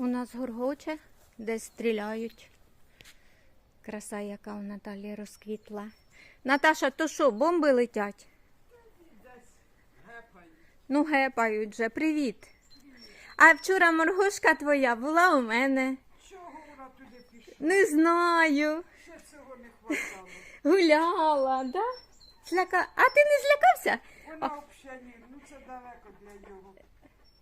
У нас горгоче, десь стріляють. Краса, яка у Наталі розквітла. Наташа, то що, бомби летять? Ну, гепають же, привіт. А вчора моргошка твоя була у мене. Чого вона туди пішла? Не знаю. Ще цього не хватало. Гуляла, да? Зляка... А ти не злякався? Вона взагалі, ну це далеко для нього.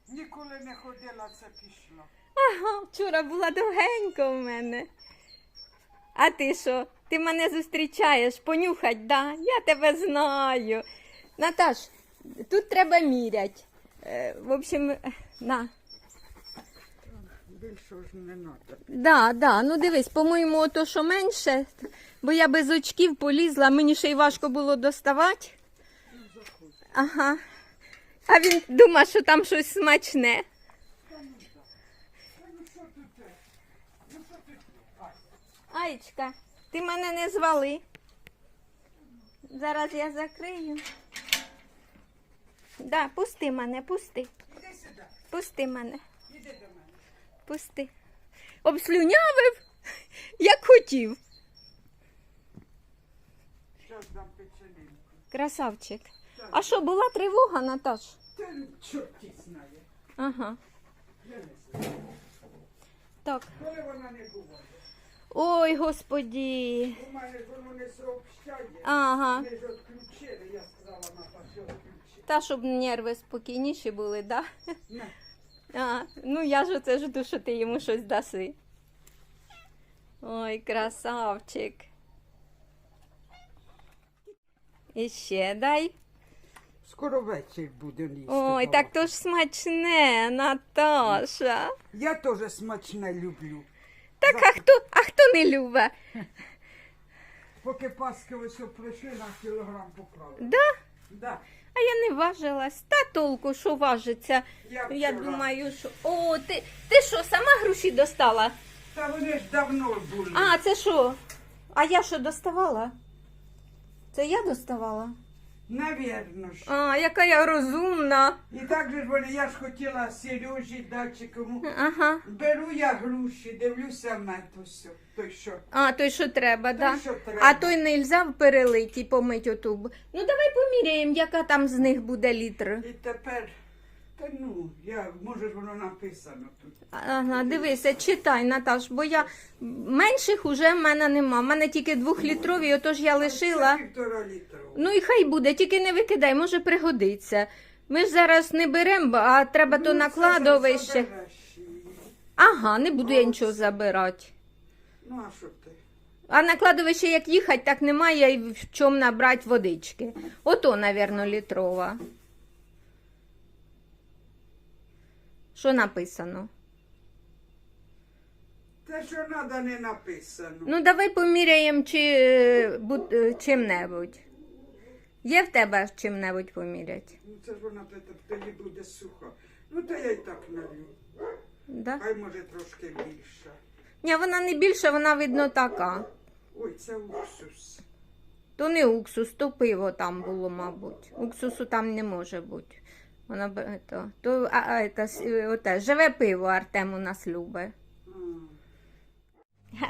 Ніколи не ходила, це пішла. Ага, вчора була довгенько у мене. А ти що? Ти мене зустрічаєш, понюхать, да? Я тебе знаю. Наташ, тут треба мірять. Е, в общем, на. Більше ж не треба. Да, да, ну дивись, по-моєму, ото що менше, бо я без очків полізла, мені ще й важко було доставати. Ага. А він думає, що там щось смачне. Аєчка, ти мене не звали. Зараз я закрию. Да, пусти мене, пусти. Іди сюди, Пусти мене. іди до мене. Пусти. Обслюнявив, як хотів. Зараз дам печенинку. Красавчик. А що, була тривога, Наташ? Та чорті знає. Ага. Я не знаю. Так. Коли вона не буває. Ой, господі. У мене воно не сообщає. Ага. Ми ж відключили, я сказала, Наташа, відключи. Та, щоб нерви спокійніші були, да? А, ну я ж оце жду, що ти йому щось даси. Ой, красавчик. І ще дай. Скоро вечір буде їсти. Ой, так то ж смачне, Наташа. Я теж смачне люблю. Так, а хто, а хто не любить? Поки паски ось пройшли на кілограм поправили. Да? Да. А я не важилась. Та толку, що важиться. Я, Я вчора. думаю, що. О, ти, ти що, сама груші достала? Та вони ж давно були. А, це що? А я що доставала? Це я доставала? Навірно ж. А, яка я розумна. І так же ж вони, я ж хотіла Сережі дати кому. Ага. Беру я груші, дивлюся на то все. Той що. А, той, що треба, Той, да? що треба. А той не взяв перелить і помить оту. б- Ну давай поміряємо, яка там з них буде літр. І тепер, та ну, я, може ж воно написано тут. Ага, дивися, читай, Наташ, бо я менших уже в мене нема. В мене тільки двохлітрові, отож я лишила. Це півтора літра. Ну і хай буде, тільки не викидай, може пригодиться. Ми ж зараз не беремо, а треба то Ну, на це кладовище. Ага, не буду я нічого забирати. Ну, а що ти? А на кладовище як їхати, так немає і в чому набрати водички. Ото, напевно, літрова. Що написано? Те, що треба, не написано. Ну, давай поміряємо чи, е, е, чим-небудь. Є в тебе чим-небудь поміряти? Ну, це ж вона т- т- тоді буде суха. Ну, то я й так налью. Да? Хай може трошки більше. Ні, вона не більша, вона видно така. Ой, це уксус. То не уксус, то пиво там було, мабуть. Уксусу там не може бути. Воно б- то, то а, а, та, с- е, оте, живе пиво Артем у нас любить.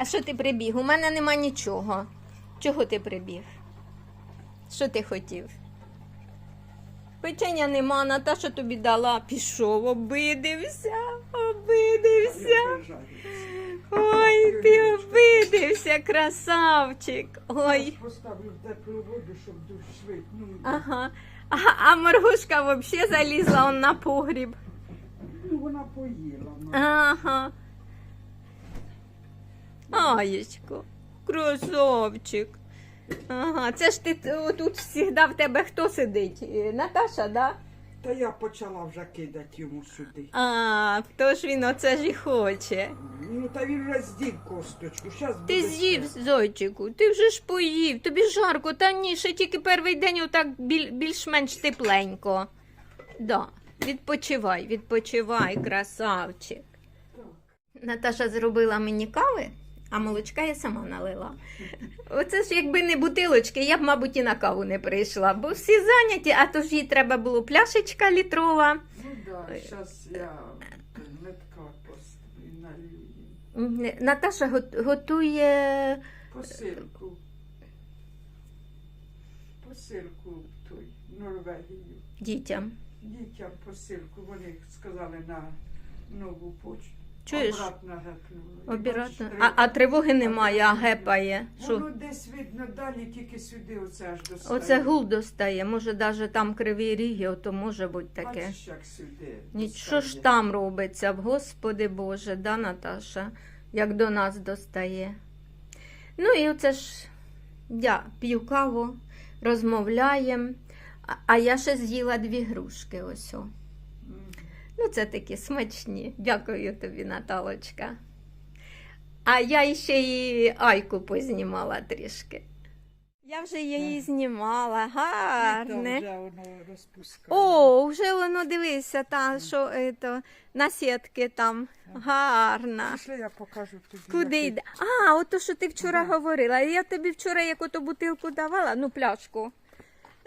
А. Що ти прибіг? У мене нема нічого. Чого ти прибіг? Що ти хотів? Печення нема, Наташа тобі дала. Пішов, обидився, обидився. Ой, ти обидився, красавчик. Ой. Поставлю в теплу воду, щоб душ швид. Ну, Ага. А, а Маргушка взагалі залізла он на погріб. ну, вона поїла. ну. Ага. Аєчко, красавчик. Ага, це ж ти тут завжди в тебе хто сидить? Е, Наташа, да? Та я почала вже кидати йому сюди. А, хто ж він оце ж і хоче. Ну, та він вже з'їв косточку. Щас Ти буде з'їв, ще. зойчику, ти вже ж поїв, тобі жарко, та ні, ще тільки перший день отак біль, більш-менш тепленько. Да, відпочивай, відпочивай, красавчик. Наташа зробила мені кави, а молочка я сама налила. Оце ж якби не бутилочки, я б, мабуть, і на каву не прийшла, бо всі зайняті, а то ж їй треба було пляшечка літрова. Ну да, зараз я метка налью Наташа готує Посилку. Посилку в той Норвегію. дітям. Дітям посилку. Вони сказали на нову почту. Чуєш? Обратно гепнуло. І Обіратно. А, а тривоги немає, а гепає. Що? Воно десь видно далі, тільки сюди оце аж достає. Оце гул достає. Може, навіть там криві ріги, ото може бути таке. Бачиш, як сюди Нічого ж достає. там робиться, Господи Боже, да, Наташа, як до нас достає. Ну і оце ж я п'ю каву, розмовляємо, а, а я ще з'їла дві грушки ось. О. Ну, це такі смачні. Дякую тобі, Наталочка. А я ще і Айку познімала трішки. Я вже її знімала, гарне. вже воно розпускає. О, вже воно дивися, та що ето, на сітки там гарна. Пішли, я покажу тобі. Куди йде? А, ото що ти вчора говорила. Я тобі вчора як ото бутилку давала, ну пляшку.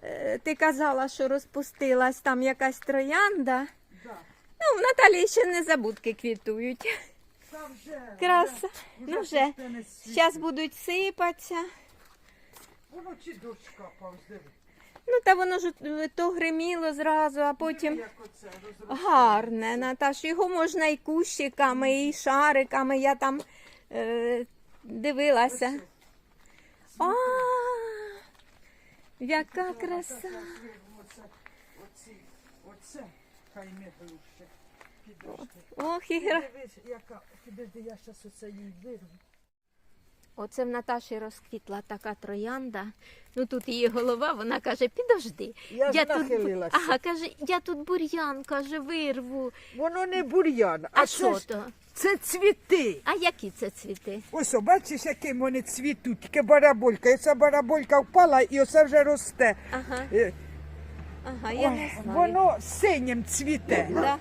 Е, Ти казала, що розпустилась там якась троянда. Ну, в Наталії ще не забудки квітують. Та вже, Краса. вже, Ну вже. світ. Зараз будуть сипатися. Воно чи дощ капав. Ну, та воно ж е, то гриміло зразу, а потім. як оце розростається. Гарне, Наташ. Його можна і кущиками, і шариками. Я там е, дивилася. А, яка краса. оце, Оце, оці, оце, хай не. Ох, і яка, підожди, я зараз оце їй вирву. Оце в Наташі розквітла така троянда. Ну тут її голова, вона каже, підожди. Я, тут, бу- нахилилася. ага, каже, я тут бур'ян, каже, вирву. Воно не бур'ян, А, а, що це, ж- то? це цвіти. А які це цвіти? Ось, о, бачиш, яким вони цвітуть, тільки бараболька. І ця бараболька впала і оце вже росте. Ага, Е, ага, я не знаю. Воно синім цвіте. Да?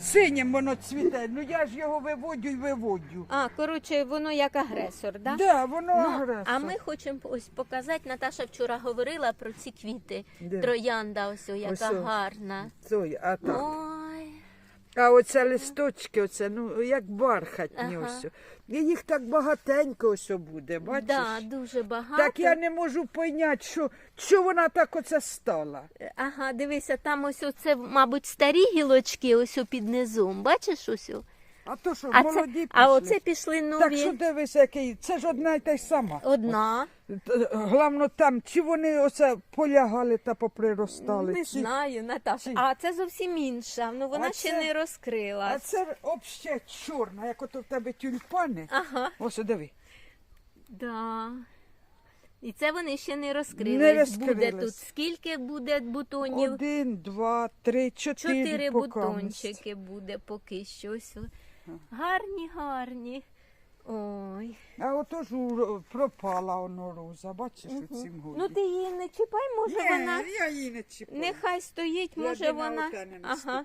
Синім воно цвіте. Ну я ж його виводю і виводю. А, коротше, воно як агресор, да? Да, воно Ну, агресор. а ми хочемо ось показати. Наташа вчора говорила про ці квіти. Де? Троянда, ось о, яка Ось о. гарна. Цой, а так. Ой, А оце листочки, оце, ну як бархатні Ага. ось. І їх так багатенько ось буде, бачиш? да, дуже багато. Так я не можу поняти, що, що вона так оце стала. Ага, дивися, там ось оце, мабуть, старі гілочки, ось о під низом. Бачиш ось? о? А то що, А, молоді це, пішли. а оце пішли нові. Так що дивися, який, це ж одна й та й сама. Одна. Т- Главно там, чи вони оце полягали та поприростали. Не чи- знаю, Наташа. А це зовсім інша. Ну вона А ще це- не розкрилась. А це взагалі чорна, як ото в тебе тюльпани. Ага, Ось диви. да. І це вони ще не розкрились. Не Буде розкрились. тут скільки буде бутонів? Один, два, три, чотири, Чотири поки бутончики буде поки що. Ось. Гарні, гарні. Ой. А ото ж у- пропала воно роза, бачиш у цім годі. Ну ти її не чіпай, може Ні, вона. я її не чіпаю. Нехай стоїть, може на вона. оте не Ага.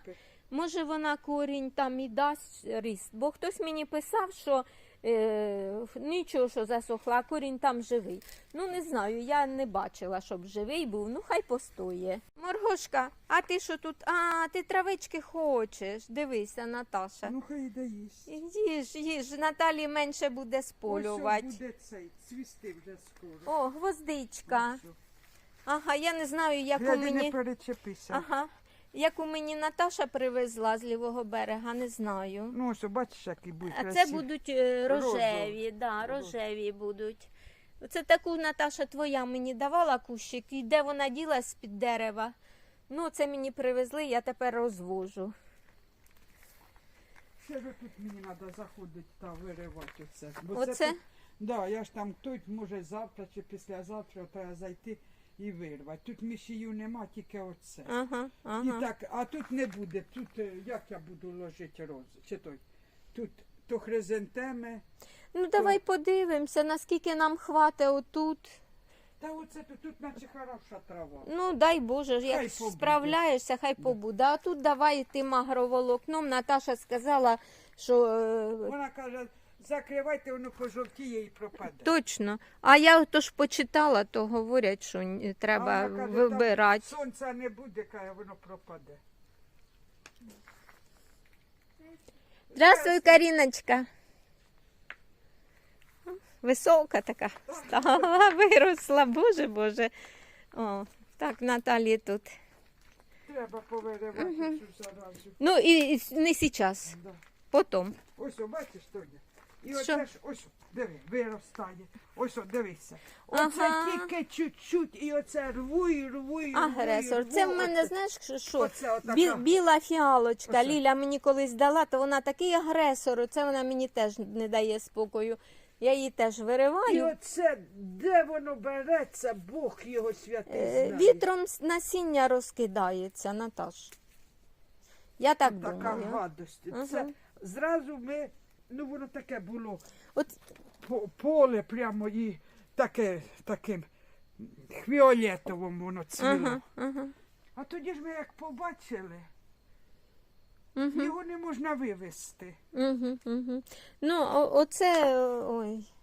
Може вона корінь там і дасть ріст. Бо хтось мені писав, що е, нічого, що засохла, корінь там живий. Ну не знаю, я не бачила, щоб живий був. Ну хай постоє. Моргошка, а ти що тут? А, ти травички хочеш. Дивися, Наташа. Ну хай йде їсть. Їж, їж, Наталі менше буде сполювати. Ось буде цей, цвісти вже скоро. О, гвоздичка. Ось. Ага, я не знаю, як у не мені. перечепися. Ага. Яку мені Наташа привезла з лівого берега, не знаю. Ну ось, бачиш, які будуть А це красиві. будуть е, рожеві, да, рожеві будуть. Це таку Наташа твоя мені давала кущик, і де вона ділась з-під дерева. Ну, це мені привезли, я тепер розвожу. Ще ж тут мені треба заходити та виривати оце. Бо Оце? Це тут, да, я ж там тут, може завтра чи післязавтра треба зайти і вирвати. Тут мішію нема, тільки оце. Ага, І так, а тут не буде. Тут е, як я буду ложити рози? Чи той? Тут то хризантеми. Ну, давай подивимося, наскільки нам хватить отут. Та оце тут, тут наче хороша трава. Ну, дай Боже, як Хай побуде. справляєшся, хай побуде. А тут давай тим агроволокном. Наташа сказала, що е, Вона каже, закривайте, воно пожовтіє і пропаде. Точно. А я то ж почитала, то говорять, що треба А вона каже, вибирати. там Сонця не буде, каже, воно пропаде. Здравствуй, Каріночка. Висока така стала, виросла, боже Боже. О, так, Наталі тут. Треба повиривати цю заразу. Ну і, і не зараз, Да. потім. Ось, о, бачиш, Тоня? І Що? оце ж, ось, диви, виростає. Ось, о, дивися. Оце Ага. тільки чуть-чуть, і оце рву, і рву, і рву, Агресор. і Це в мене, Оце- знаєш, що- що? Оце отака. Бі, біла фіалочка. Оце. Ліля мені колись дала, то вона такий агресор. Це вона мені теж не дає спокою. Я її теж І вириваю. оце, де воно береться, Бог його святий Е, знає. Вітром с- насіння розкидається, Наташ. Я так Така думаю. гадость. Ага. Це зразу ми, ну воно таке було, От по- поле прямо і таке, таким фіолетовим воно цвіло. ага, ага. А тоді ж ми як побачили, Угу, його не можна вивезти. угу, угу. Ну, оце ой.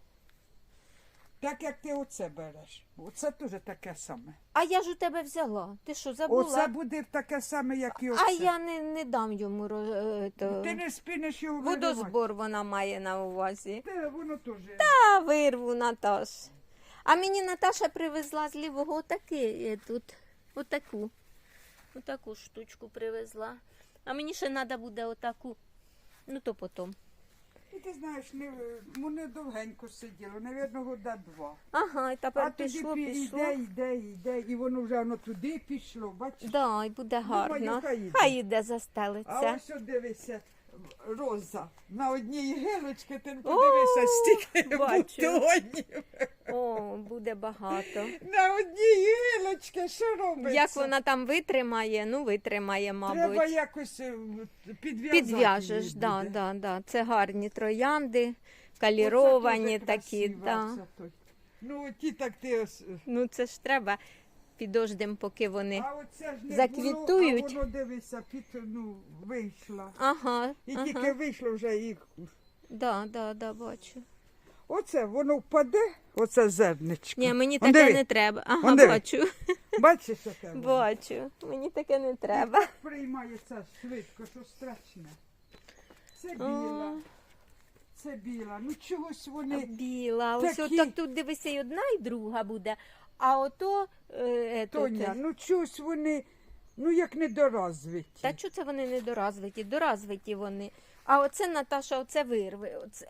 Так як ти оце береш. Оце теж таке саме. А я ж у тебе взяла. Ти що, забула? Оце буде таке саме, як і оце. А я не, не дам йому роз- е, то... Ти не спінеш його виривати. водозбор вона має на увазі. Те, воно теж. Та вирву, Наташ. А мені Наташа привезла з лівого отаки е, тут. Отаку. Отаку штучку привезла. А мені ще треба буде отаку. Ну то потім. І ти знаєш, не, вони довгенько сиділо, навірно, года два. Ага, і тепер а пішло, тоді пішло. йде, йде, йде, і воно вже воно туди пішло, бачиш? Да, і буде гарно. Думаю, хай йде. Хай іде А застелиться. ось от дивися, роза. На одній гілочці ти подивися, стільки бачу. бутонів. О, буде багато. На одній гілочці, що робиться? Як вона там витримає? Ну, витримає, Треба мабуть. якось е, підв'язати. Підв'яжеш, її да, буде. да, да. Це гарні троянди, Оце каліровані дуже такі. красиво, Да. оце той. Ну, ті так ти ось. е, Ну це ж треба підождем, поки вони. А оце ж не Заквітують. було, а воно дивися, під, ну, вийшла. Ага, І ага. тільки вийшло вже їх. Да, да, да, бачу. Оце воно впаде, оце зерничко. Ні, мені Он таке диви, не треба. Ага, Он диви. бачу. Бачиш, яке воно? Бачу. Мені таке не треба. Приймається швидко, що страшне. Це О. біла. Це біла. Ну чогось вони. Біла. Ось Такі. отак тут дивися, і одна, і друга буде. А ото. Е, Тоня, те. ну чогось вони, ну як недоразвиті. Та чого це вони не доразвиті? Доразвиті вони. А оце Наташа, оце вирви. Оце.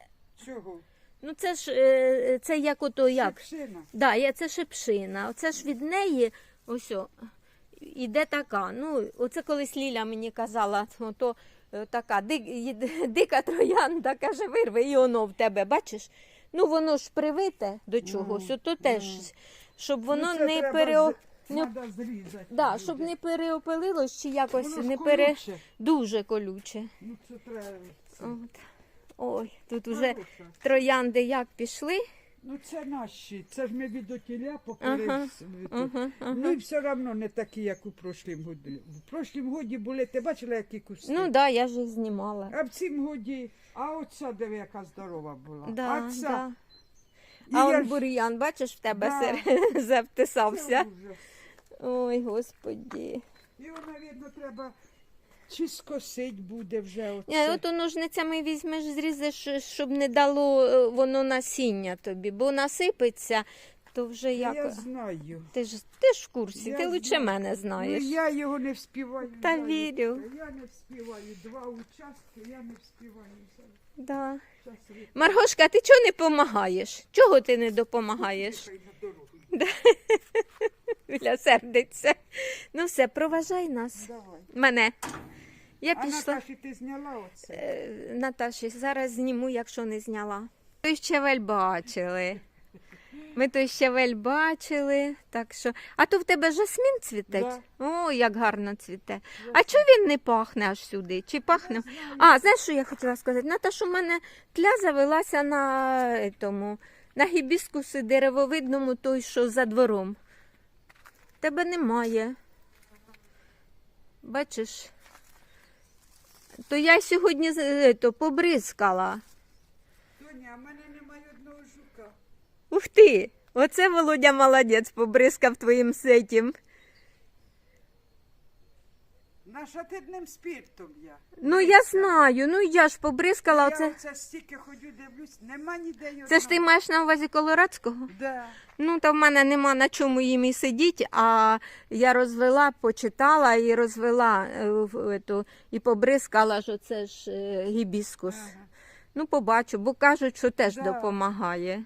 Чого? Ну це ж е, це як ото як. Шипшина. Да, я це шипшина. Оце ж від неї ось о, іде така. Ну, оце колись Ліля мені казала, ото е, така дик, ї- дика троянда, каже, вирви, і воно в тебе, бачиш? Ну воно ж привите до чогось, ото теж, щоб воно ну, це не треба з- не- зрізати. Да, щоб не переопилилось чи якось Воно ж не пере... колюче. Дуже колюче. Ну це треба. це От. Ой, тут уже хороше. троянди як пішли. Ну це наші, це ж ми від отіля Ага, покорили. Ага, ага. Ну і все одно не такі, як у прошлім годі. В прошлім годі були, ти бачила, які кусти? Ну так, да, я ж їх знімала. А в цім годі, а оця диви, яка здорова була. Да, а ця, да. А он бур'ян, бачиш, в тебе Да. сер... завтисався. Ой, господі. Його, мабуть, треба чи скосить буде вже оце. Ні, от ножницями візьмеш, зрізеш, щоб не дало е, воно насіння тобі, бо насипеться, то вже як. Я знаю. Ти ж ти ж в курсі, Я ти лучше знаю. мене знаєш. Ну, я його не вспіваю. Та вірю. Я не вспіваю. Два участки, я не вспіваю. Да. Маргошка, ти чого не допомагаєш? Чого ти не допомагаєш? Віля сердиться. Ну все, проважай нас. Давай. Мене. Я А пішла. Наташі, ти зняла оце? Е, Наташі, зараз зніму, якщо не зняла. Той щавель бачили. Ми той щавель бачили, так що. А то в тебе жасмін цвіте? О, як гарно цвіте. А чого він не пахне аж сюди? Чи пахне? А, знаєш, що я хотіла сказати? Наташ, у мене тля завелася на тому, на гібіскуси деревовидному, той, що за двором. Тебе немає. Бачиш? То я сьогодні е, то, побризкала. Тоня, а мене немає. Ух ти! Оце Володя молодець побризкав твоїм сетім. Наша ти одним спіртом я. Ну я знаю, ну я ж побризкала Я оце. оце стільки ходю, дивлюсь, нема ніде й Це ж ти маєш на увазі Колорадського? Да. Ну, та в мене нема на чому їм і сидіти, а я розвела, почитала і розвела е, в ету, і побризкала, що це ж е, гібіскус. Ага. Ну, побачу, бо кажуть, що теж Да. допомагає.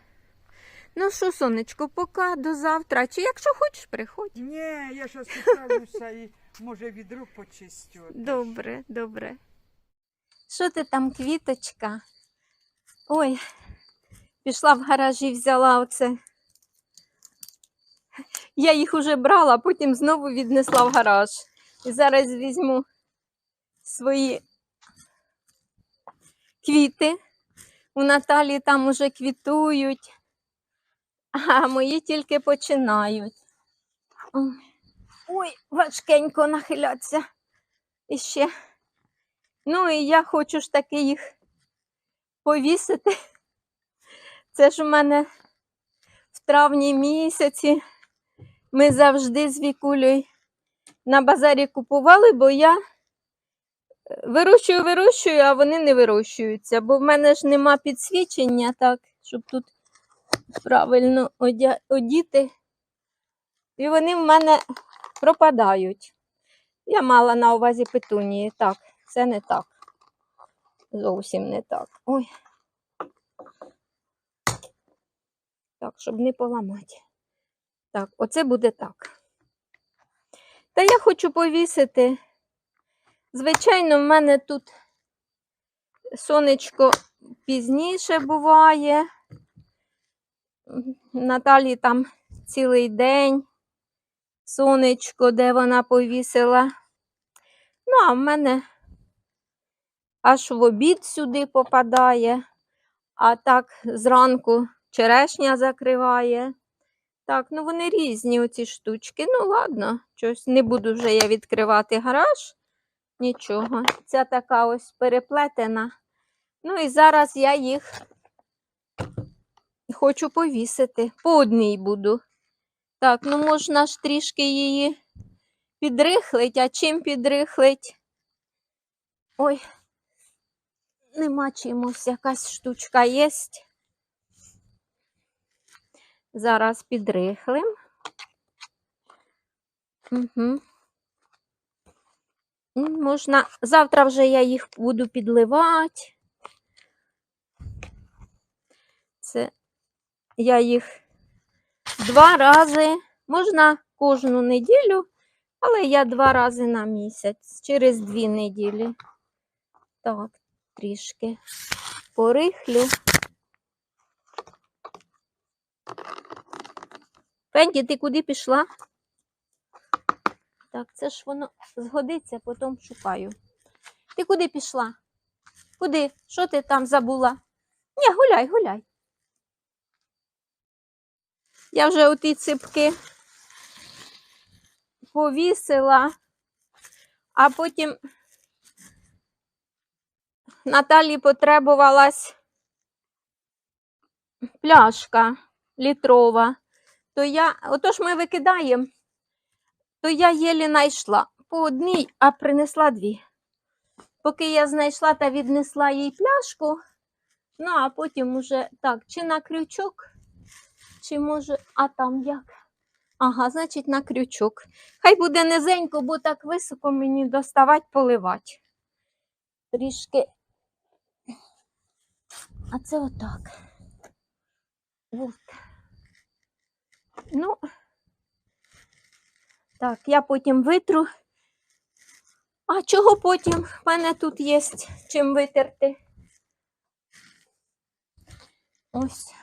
Ну що, сонечко, пока до завтра. Чи якщо хочеш, приходь. Ні, я щас поправлюся і може відру почистю. Добре, добре. Що ти там, квіточка? Ой, пішла в гаражі, взяла оце. Я їх уже брала, потім знову віднесла в гараж. І зараз візьму свої квіти. У Наталі там уже квітують, а мої тільки починають. Ой. Важкенько нахиляться. Ще. Ну, і я хочу ж таки їх повісити. Це ж у мене в травні місяці. Ми завжди з Вікулею на базарі купували, бо я е, вирощую, вирощую, а вони не вирощуються, бо в мене ж нема підсвічення, так, щоб тут правильно одя- одіти. І вони в мене пропадають. Я мала на увазі петунії. Так, це не так. Зовсім не так. Ой. Так, щоб не поламати. Так, оце буде так. Та я хочу повісити. Звичайно, в мене тут сонечко пізніше буває. Наталі там цілий день сонечко, де вона повісила. Ну, а в мене аж в обід сюди попадає, а так зранку черешня закриває. Так, ну вони різні, оці штучки. Ну, ладно, щось не буду вже я відкривати гараж. Нічого. Ця така ось переплетена. Ну і зараз я їх хочу повісити. По одній буду. Так, ну можна ж трішки її підрихлить, а чим підрихлить? Ой, нема чимось, якась штучка є. Зараз підрихлим. Угу. Можна, завтра вже я їх буду підливати. Це я їх два рази, можна кожну неділю, але я два рази на місяць, через дві неділі. Так, трішки порихлю. Фенді, ти куди пішла? Так, це ж воно згодиться, потім шукаю. Ти куди пішла? Куди? Що ти там забула? Ні, гуляй, гуляй. Я вже оті ципки повісила, а потім Наталі потребувалась пляшка літрова. То я, отож ми викидаємо, то я єлі знайшла по одній, а принесла дві. Поки я знайшла та віднесла їй пляшку, ну а потім уже так, чи на крючок, чи може, а там як? Ага, значить, на крючок. Хай буде низенько, бо так високо мені доставати, поливати. Трішки. А це отак. От. Ну, так, я потім витру. А чого потім? В мене тут є чим витерти. Ось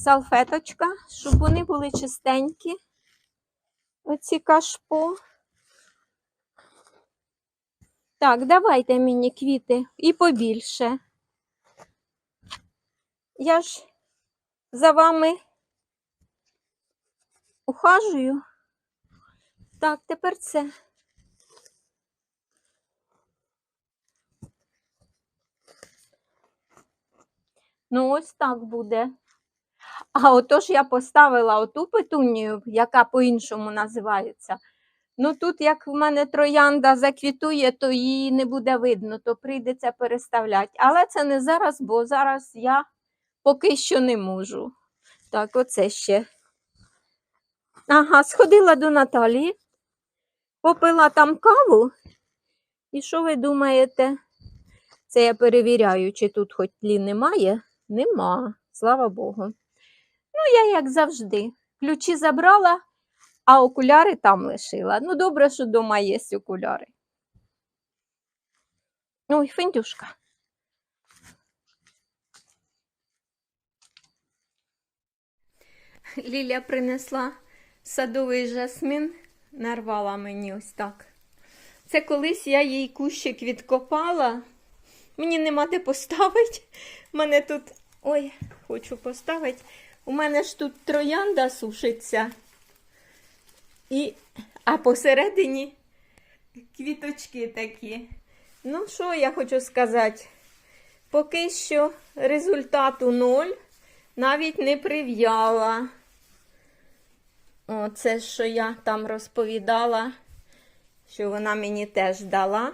салфеточка, щоб вони були чистенькі. Оці кашпо. Так, давайте мені квіти і побільше. Я ж за вами ухажую. Так, тепер це. Ну, ось так буде. А отож я поставила оту петунію, яка по-іншому називається, Ну тут, як в мене троянда заквітує, то її не буде видно, то прийдеться переставляти. Але це не зараз, бо зараз я поки що не можу. Так, оце ще. Ага, сходила до Наталії, попила там каву. І що ви думаєте? Це я перевіряю, чи тут хоч тлі немає. Нема, слава Богу. Ну, я як завжди. Ключі забрала, а окуляри там лишила. Ну, добре, що вдома є окуляри. Ой, фендюшка. Ліля принесла садовий жасмин, нарвала мені ось так. Це колись я їй кущик відкопала. Мені нема де поставити. Мене тут. Ой, хочу поставити. У мене ж тут троянда сушиться. І... А посередині квіточки такі. Ну, що я хочу сказати? Поки що результату ноль, навіть не прив'яла. Оце, що я там розповідала, що вона мені теж дала.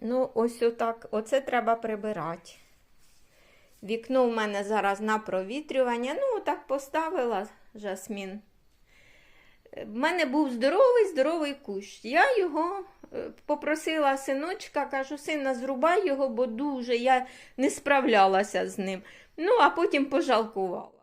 Ну, ось отак. Оце треба прибирати. Вікно в мене зараз на провітрювання. Ну, так поставила жасмін. В мене був здоровий, здоровий кущ. Я його е, попросила синочка, кажу, сина, зрубай його, бо дуже я не справлялася з ним. Ну, а потім пожалкувала.